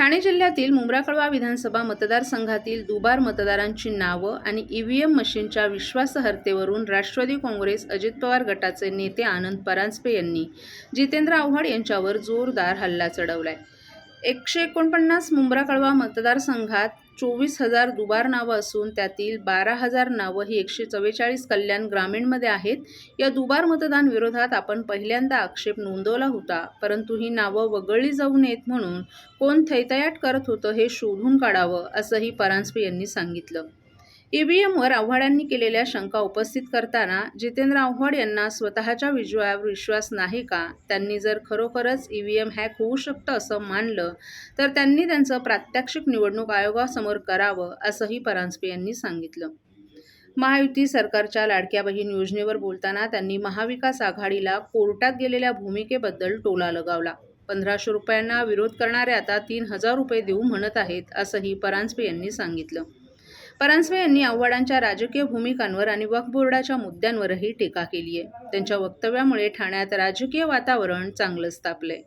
ठाणे जिल्ह्यातील मुंब्राकळवा विधानसभा मतदारसंघातील दुबार मतदारांची नावं आणि ईव्हीएम मशीनच्या विश्वासार्हतेवरून राष्ट्रवादी काँग्रेस अजित पवार गटाचे नेते आनंद परांजपे यांनी जितेंद्र आव्हाड यांच्यावर जोरदार हल्ला चढवलाय. एकशे एकोणपन्नास मुंब्राकळवा मतदारसंघात चोवीस हजार दुबार नावं असून त्यातील बारा हजार नावं ही एकशे चव्वेचाळीस कल्याण ग्रामीणमध्ये आहेत. या दुबार मतदान विरोधात आपण पहिल्यांदा आक्षेप नोंदवला होता परंतु ही नावं वगळली जाऊ नयेत म्हणून कोण थैतयाट करत होतं हे शोधून काढावं असंही परांजपे यांनी सांगितलं. ईव्हीएमवर आव्हाडांनी केलेल्या शंका उपस्थित करताना जितेंद्र आव्हाड यांना स्वतःच्या विजयावर विश्वास नाही का? त्यांनी जर खरोखरच ईव्हीएम हॅक होऊ शकतं असं मानलं तर त्यांनी त्यांचं प्रात्यक्षिक निवडणूक आयोगासमोर करावं असंही परांजपे यांनी सांगितलं. महायुती सरकारच्या लाडक्या बहीण योजनेवर बोलताना त्यांनी महाविकास आघाडीला कोर्टात गेलेल्या भूमिकेबद्दल टोला लगावला. पंधराशे रुपयांना विरोध करणारे आता तीन हजार रुपये देऊ म्हणत आहेत असंही परांजपे यांनी सांगितलं. परांजपे यांनी आव्हाडांच्या राजकीय भूमिकांवर आणि वक्फ बोर्डाच्या मुद्द्यांवरही टीका केली आहे त्यांच्या वक्तव्यामुळे ठाण्यात राजकीय वातावरण चांगलंच तापलंय.